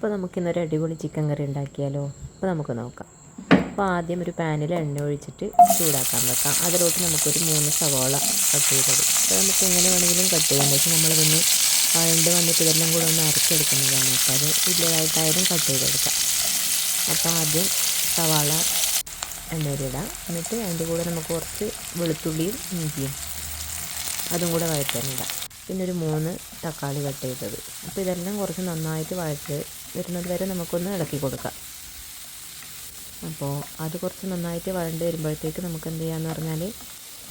അപ്പോൾ നമുക്കിന്നൊരു അടിപൊളി ചിക്കൻ കറി ഉണ്ടാക്കിയാലോ? അപ്പോൾ നമുക്ക് നോക്കാം. അപ്പോൾ ആദ്യം ഒരു പാനിൽ എണ്ണ ഒഴിച്ചിട്ട് ചൂടാക്കാൻ വെക്കാം. അതിലോട്ട് നമുക്കൊരു മൂന്ന് സവാള കട്ട് ചെയ്തത് അപ്പോൾ നമുക്ക് എങ്ങനെ വേണമെങ്കിലും കട്ട് ചെയ്യാം. പക്ഷേ നമ്മളതൊന്ന് വഴണ്ട് വന്നിട്ട് ഇതെല്ലാം കൂടെ ഒന്ന് അരച്ചെടുക്കുന്നതാണ്. അപ്പോൾ അത് വലിയതായിട്ടായാലും കട്ട് ചെയ്തെടുക്കാം അപ്പോൾ ആദ്യം സവാള എണ്ണയിലിടാം എന്നിട്ട് അതിന്റെ കൂടെ നമുക്ക് കുറച്ച് വെളുത്തുള്ളിയും ഇഞ്ചിയും അതും കൂടെ വഴറ്റാനിടാം പിന്നെ ഒരു മൂന്ന് തക്കാളി കട്ട് ചെയ്തത്. അപ്പോൾ ഇതെല്ലാം കുറച്ച് നന്നായിട്ട് വഴച്ച് വരുന്നത് വരെ നമുക്കൊന്ന് ഇളക്കി കൊടുക്കാം. അപ്പോൾ അത് കുറച്ച് നന്നായിട്ട് വഴണ്ട് വരുമ്പോഴത്തേക്ക് നമുക്ക് എന്ത് ചെയ്യാന്ന് പറഞ്ഞാൽ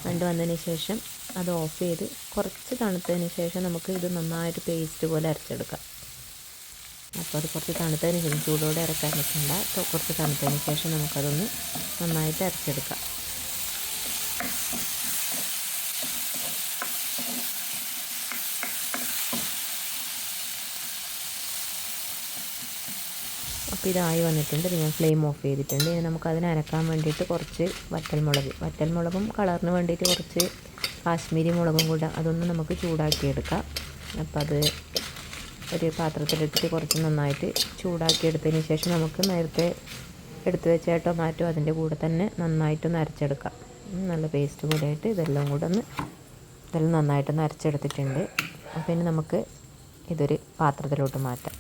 വണ്ട് വന്നതിന് ശേഷം അത് ഓഫ് ചെയ്ത് കുറച്ച് തണുത്തതിന് ശേഷം നമുക്ക് ഇത് നന്നായിട്ട് പേസ്റ്റ് പോലെ അരച്ചെടുക്കാം. അപ്പോൾ അത് കുറച്ച് തണുത്തതിന് ശേഷം ചൂടോടെ ഇറക്കാൻ വെക്കണ്ട കുറച്ച് തണുത്തതിന് ശേഷം നമുക്കതൊന്ന് നന്നായിട്ട് അരച്ചെടുക്കാം. അപ്പോൾ ഇതായി വന്നിട്ടുണ്ട്. ഞാൻ ഫ്ലെയിം ഓഫ് ചെയ്തിട്ടുണ്ട്. ഇനി നമുക്ക് അതിന് അരക്കാൻ വേണ്ടിയിട്ട് കുറച്ച് വറ്റൽമുളക് വറ്റൽമുളകും കളറിന് വേണ്ടിയിട്ട് കുറച്ച് കാശ്മീരി മുളകും കൂടെ അതൊന്ന് നമുക്ക് ചൂടാക്കിയെടുക്കാം. അപ്പോൾ അത് ഒരു പാത്രത്തിലിട്ടിട്ട് കുറച്ച് നന്നായിട്ട് ചൂടാക്കിയെടുത്തതിന് ശേഷം നമുക്ക് നേരത്തെ എടുത്തു വെച്ച ടൊമാറ്റോ അതിന്റെ കൂടെ തന്നെ നന്നായിട്ടൊന്ന് അരച്ചെടുക്കാം. നല്ല പേസ്റ്റ് കൂടെ ആയിട്ട് ഇതെല്ലാം കൂടെ ഒന്ന് ഇതെല്ലാം നന്നായിട്ടൊന്ന് അരച്ചെടുത്തിട്ടുണ്ട്. അപ്പോൾ ഇനി നമുക്ക് ഇതൊരു പാത്രത്തിലോട്ട് മാറ്റാം.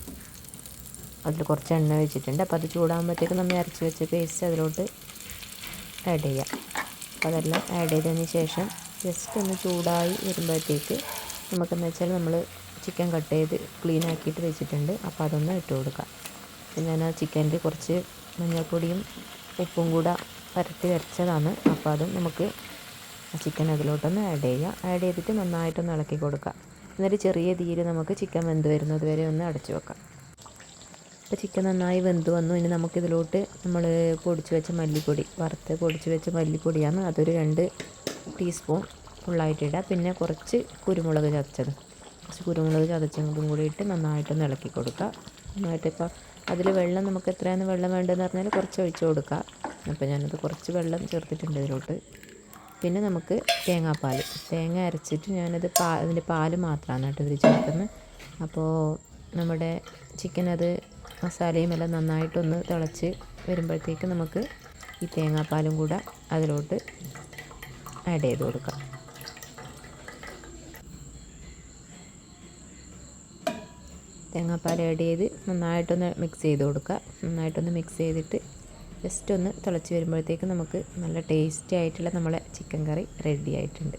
അതിൽ കുറച്ച് എണ്ണ ഒഴിച്ചിട്ടുണ്ട് അപ്പോൾ അത് ചൂടാകുമ്പോഴത്തേക്ക് നമ്മൾ ഇറച്ചി വെച്ച പേസ്റ്റ് അതിലോട്ട് ആഡ് ചെയ്യാം. അപ്പോൾ അതെല്ലാം ആഡ് ചെയ്തതിന് ശേഷം ജസ്റ്റ് ഒന്ന് ചൂടായി വരുമ്പോഴത്തേക്ക് നമുക്കെന്ന് വെച്ചാൽ നമ്മൾ ചിക്കൻ കട്ട് ചെയ്ത് ക്ലീൻ ആക്കിയിട്ട് വെച്ചിട്ടുണ്ട്. അപ്പോൾ അതൊന്ന് ഇട്ട് കൊടുക്കാം. അപ്പം ഞാൻ ആ ചിക്കനിൽ കുറച്ച് മഞ്ഞൾപ്പൊടിയും ഉപ്പും കൂടെ പരത്തി വരച്ചതാണ്. അപ്പോൾ അതും നമുക്ക് ചിക്കൻ അതിലോട്ടൊന്ന് ആഡ് ചെയ്യാം. ആഡ് ചെയ്തിട്ട് നന്നായിട്ടൊന്ന് ഇളക്കി കൊടുക്കുക എന്നിട്ട് ചെറിയ തീയിൽ നമുക്ക് ചിക്കൻ വെന്ത് വരുന്നത് വരെ ഒന്ന് അടച്ചു വെക്കാം. ഇപ്പോൾ ചിക്കൻ നന്നായി വെന്ത് വന്നു. ഇനി നമുക്കിതിലോട്ട് നമ്മൾ പൊടിച്ച് വെച്ച മല്ലിപ്പൊടി വറുത്ത് പൊടിച്ച് വെച്ച മല്ലിപ്പൊടിയാണ് അതൊരു രണ്ട് ടീസ്പൂൺ ഫുള്ളായിട്ടിടുക. പിന്നെ കുറച്ച് കുരുമുളക് ചതച്ചത്. കുറച്ച് കുരുമുളക് ചതച്ചതും കൂടി ഇട്ട് നന്നായിട്ടൊന്ന് ഇളക്കി കൊടുക്കുക. നന്നായിട്ട് ഇപ്പോൾ അതിൽ വെള്ളം നമുക്ക് എത്രയാണ് വെള്ളം വേണ്ടതെന്ന് പറഞ്ഞാൽ കുറച്ച് ഒഴിച്ച് കൊടുക്കുക. അപ്പോൾ ഞാനത് കുറച്ച് വെള്ളം ചേർത്തിട്ടുണ്ട് ഇതിലോട്ട്. പിന്നെ നമുക്ക് തേങ്ങാപ്പാൽ തേങ്ങ അരച്ചിട്ട് ഞാനത് പാ അതിന്റെ പാൽ മാത്രമാണ് കേട്ടോ ഇതിൽ ചേർക്കുന്നത്. അപ്പോൾ നമ്മുടെ ചിക്കൻ അത് മസാലയും എല്ലാം നന്നായിട്ടൊന്ന് തിളച്ച് വരുമ്പോഴത്തേക്ക് നമുക്ക് ഈ തേങ്ങാപ്പാലും കൂടെ അതിലോട്ട് ആഡ് ചെയ്ത് കൊടുക്കാം. തേങ്ങാപ്പാൽ ആഡ് ചെയ്ത് നന്നായിട്ടൊന്ന് മിക്സ് ചെയ്ത് കൊടുക്കുക. നന്നായിട്ടൊന്ന് മിക്സ് ചെയ്തിട്ട് ജസ്റ്റ് ഒന്ന് തിളച്ച് വരുമ്പോഴത്തേക്ക് നമുക്ക് നല്ല ടേസ്റ്റി ആയിട്ടുള്ള നമ്മളെ ചിക്കൻ കറി റെഡി ആയിട്ടുണ്ട്.